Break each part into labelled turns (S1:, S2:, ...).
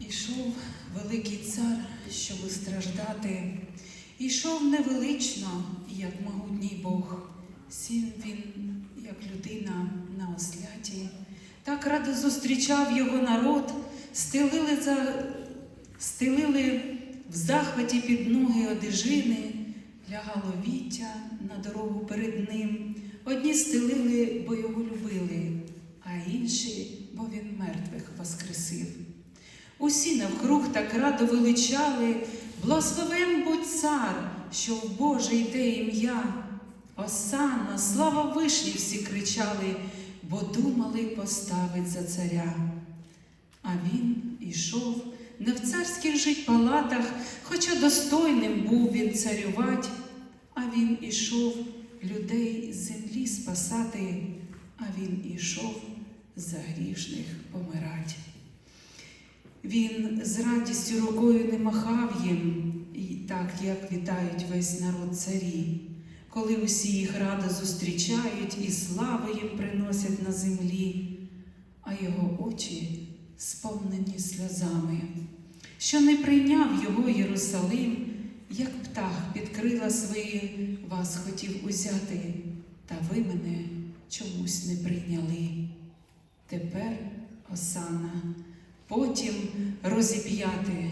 S1: Ішов великий цар, щоби страждати, ішов невелично, як могутній Бог. Сів він, як людина на осляті, так радо зустрічав його народ, стелили, за... стелили в захваті під ноги одежини, лягало віття на дорогу перед ним. Одні стелили, бо його любили, а інші, бо він мертвих воскресив. Усі навкруг так радо величали, благословен будь цар, що в Боже йде ім'я. Осанна, слава вишні всі кричали, бо думали поставить за царя. А він ішов не в царських жить палатах, хоча достойним був він царювать, а він ішов людей з землі спасати, а він ішов за грішних помирать. Він з радістю рукою не махав їм, і так як вітають весь народ царі, коли усі їх радо зустрічають і славу їм приносять на землі, а його очі сповнені сльозами, що не прийняв його Єрусалим, як птах під крила свої вас хотів узяти, та ви мене чомусь не прийняли. Тепер осана потім розіп'яти.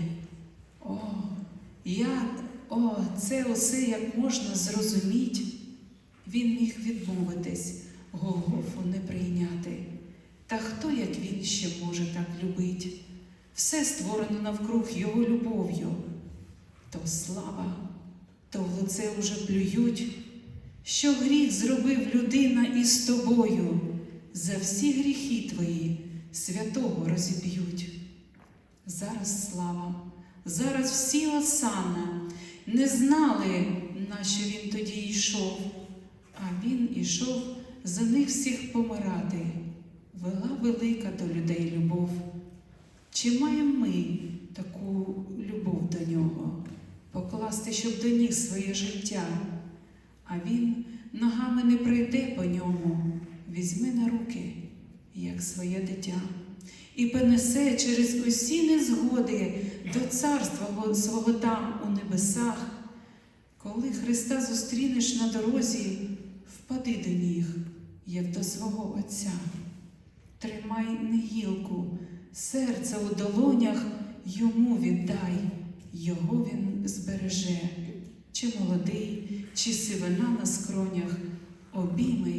S1: О, я, о, це усе як можна зрозуміти. Він міг відмовитись, Голгофу не прийняти. Та хто, як він, ще може так любить? Все створено навкруг його любов'ю. То слава, то в лице уже плюють, що гріх зробив людина із тобою, за всі гріхи твої святого розіб'ють. Зараз слава, зараз всі осана. Не знали, на що він тоді йшов, а він ішов за них всіх помирати, вела велика до людей любов. Чи маємо ми таку любов до нього, покласти, щоб до ніг своє життя, а він ногами не прийде по ньому, візьми на руки як своє дитя, і понесе через усі незгоди до царства свого там у небесах. Коли Христа зустрінеш на дорозі, впади до ніг, як до свого Отця. Тримай не гілку, серце у долонях йому віддай, його він збереже, чи молодий, чи сивина на скронях, обійме,